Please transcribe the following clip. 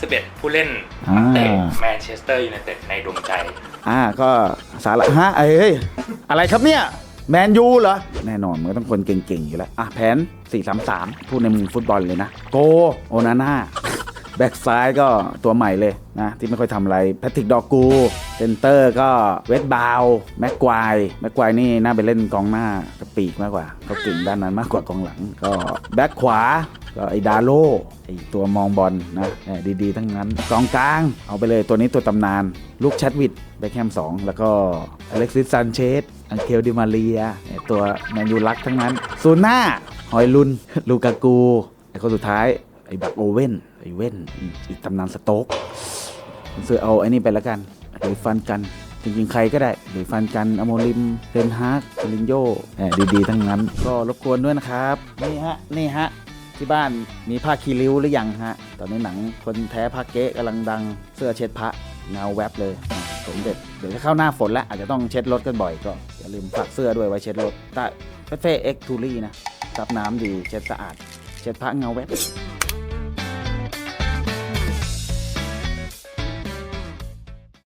11 ผู้เล่นอ่านักเตะแมนเชสเตอร์ยูไนเต็ดในดวงใจ อ่าก็สาระฮะเอ้ยอะไรครับเนี่ย แมนยูเหรอ แน่นอนมันก็ต้องคนเก่งๆ อยู่แล้ว อะแผน 4-3-3 พูดในมุมฟุตบอลเลยนะ โก โอนาน่าแบ็กซ้ายก็ตัวใหม่เลยนะที่ไม่ค่อยทำอะไรแพทริกดอกูเซนเตอร์ก็เวสบาวแม็กควายแม็กควายนี่น่าไปเล่นกองหน้ากับปีกมากกว่าเขาเก่งด้านนั้นมากกว่ากองหลัง ก็แบ็กขวา ก็ไอ้ดาโลไอ้ตัวมองบอลนะเอดีๆ ทั้งนั้นกองกลาง เอาไปเลยตัวนี้ตัวตำนาน ลูกแชดวิดแบ็คแฮม2 แล้วก็อเล็กซิสซันเชสอังเคลดิมาเรียตัวแมนยูรักทั้งนั้นซูน่าหอยลุน ลูกากู ไอ้คนสุดท้าย ไอ้บักโอเว่นไอ้เว่นอีกตำนานสโต๊กซื้อเอาไอ้นี่ไปแล้วกันหรือฟันกันจริงๆ ใครก็ได้หรือฟันกันอโมลิมเทนฮาร์กลินโยดีๆ ทั้งนั้น ก็รบกวนด้วยนะครับ นี่ฮะ นี่ฮะ ที่บ้านมีผ้าคีริ้วหรือยังฮะ ตอนนี้หนังคนแท้ผ้าเก๊กำลังดังเสื้อเช็ดพระเงาแวบเลยสมเด็จเดี๋ยวจะเข้าหน้าฝนแล้ว อาจจะต้องเช็ดรถกันบ่อยก็ อย่าลืมฝากเสื้อด้วยไว้เช็ดรถแต้เฟ่เอ็กทูรี่นะซับน้ำดีเช็ดสะอาด เช็ดพระเงาแวบ